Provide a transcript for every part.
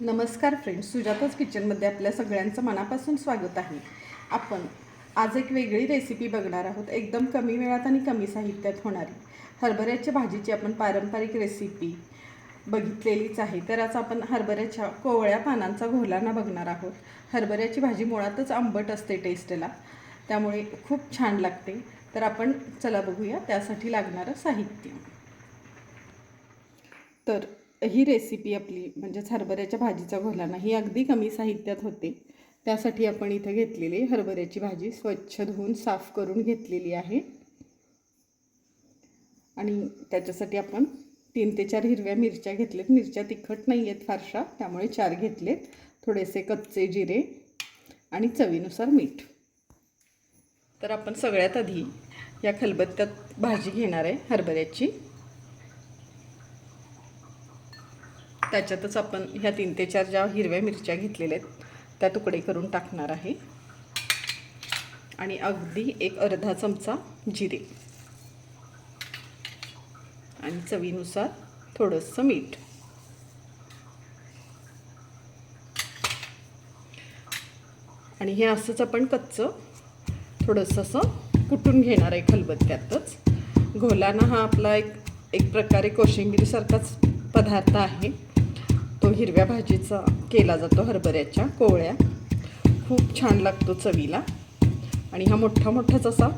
नमस्कार फ्रेंड्स सुजाताज किचनमध्ये आपल्या सगळ्यांचं मनापासून स्वागत आहे. आपण आज एक वेगळी रेसिपी बघणार आहोत. एकदम कमी वेळात आणि कमी साहित्यात होणारी. हरभऱ्याच्या भाजीची आपण पारंपरिक रेसिपी बघितलेलीच आहे. तर आज आपण हरभऱ्याच्या कोवळ्या पानांचा घोलाना बघणार आहोत. हरभऱ्याची भाजी मुळातच आंबट असते टेस्टला त्यामुळे खूप छान लागते. तर आपण चला बघूया त्यासाठी लागणारं साहित्य. तर ही रेसिपी आपली म्हणजेच हरभऱ्याच्या भाजीचा घोलाना ही अगदी कमी साहित्यात होते. त्यासाठी आपण इथे घेतलेली हरभऱ्याची भाजी स्वच्छ धुवून साफ करून घेतलेली आहे. आणि त्याच्यासाठी आपण तीन ते चार हिरव्या मिरच्या घेतल्यात मिरच्या तिखट नाही आहेत फारशा त्यामुळे चार घेतलेत. थोडेसे कच्चे जिरे आणि चवीनुसार मीठ. तर आपण सगळ्यात आधी या खलबत्त्यात भाजी घेणार आहे हरभऱ्याची. त्याच्यातच आपण ह्या तीन ते चार ज्या हिरव्या मिरच्या घेतलेल्या आहेत त्या तुकडे करून टाकणार आहे. आणि अगदी एक अर्धा चमचा जिरे. आणि चवीनुसार थोडंसं मीठ. आणि हे असंच आपण कच्चं थोडंसं असं कुटून घेणार आहे खलबत्त्यातच घोलाना हा आपला एक एक प्रकारे कोशिंबीरीसारखाच पदार्थ आहे. हिरव्या भाजीचा केला जातो हरभऱ्याच्या कोवळ्या. खूप छान लागतो चवीला. आणि हा मोठा मोठाच असा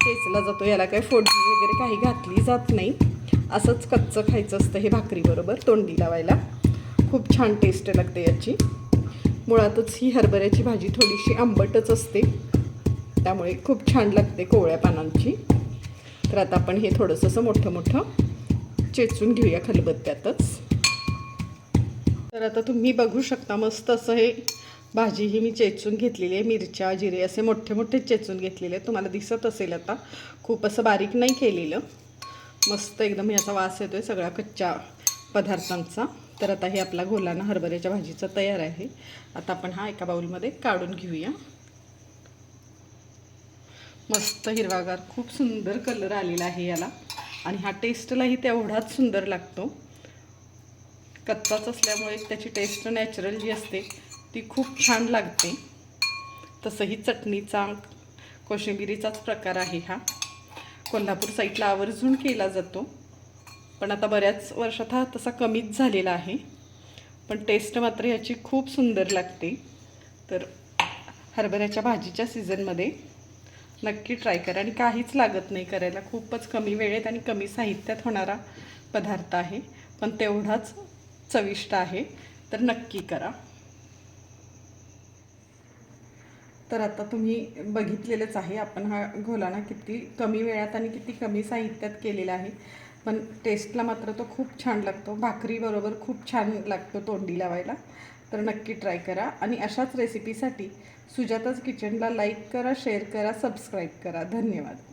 टेचला जातो. याला काही फोडणी वगैरे काही घातली जात नाही. असंच कच्चं खायचं असतं हे भाकरीबरोबर तोंडी लावायला. खूप छान टेस्ट लागते याची. मुळातच ही हरभऱ्याची भाजी थोडीशी आंबटच असते. त्यामुळे खूप छान लागते कोवळ्या पानांची. तर आता आपण हे थोडंसं असं मोठं मोठं चेचून घेऊया खलबत्त्यातच. तर आता तुम्ही बघू शकता मस्त असं हे भाजी ही मी चेचून घेतलेली आहे मिरच्या जिरे असे मोठे मोठे चेचून घेतलेले आहेत. तुम्हाला दिसत असेल आता खूप असं बारीक नाही केलेलं. मस्त एकदम याचा वास येतो आहे सगळ्या कच्च्या पदार्थांचा. तर आता हे आपला घोलाना हरभऱ्याच्या भाजीचा तयार आहे. आता आपण हा एका बाऊलमध्ये काढून घेऊया. मस्त हिरवागार खूप सुंदर कलर आलेला आहे याला. आणि हा टेस्टलाही तेवढाच सुंदर लागतो. कच्चाच असल्यामुळे त्याची टेस्ट नॅचरल जी असते ती खूप छान लागते. तसंही चटणीचा कोशिंबिरीचाच प्रकार आहे हा. कोल्हापूर साईडला आवर्जून केला जातो. पण आता बऱ्याच वर्षात हा तसा कमीच झालेला आहे. पण टेस्ट मात्र याची खूप सुंदर लागते. तर हरभऱ्याच्या भाजीच्या सीझनमध्ये नक्की ट्राय करा आणि काहीच लागत नाही करायला. खूपच कमी वेळेत आणि कमी साहित्यात होणारा पदार्थ आहे. पण तेवढाच चविष्ट आहे. तर नक्की करा. तर आता तुम्ही बघितलेलंच आहे आपण हा घोलाना किती कमी वेळात आणि किती कमी साहित्यात केलेला आहे. पण टेस्टला मात्र तो खूप छान लागतो. भाकरीबरोबर खूप छान लागतो तोंडी लावायला. तर नक्की ट्राय करा. आणि अशाच रेसिपीसाठी सुजाताच किचनला लाईक करा शेअर करा सबस्क्राईब करा. धन्यवाद.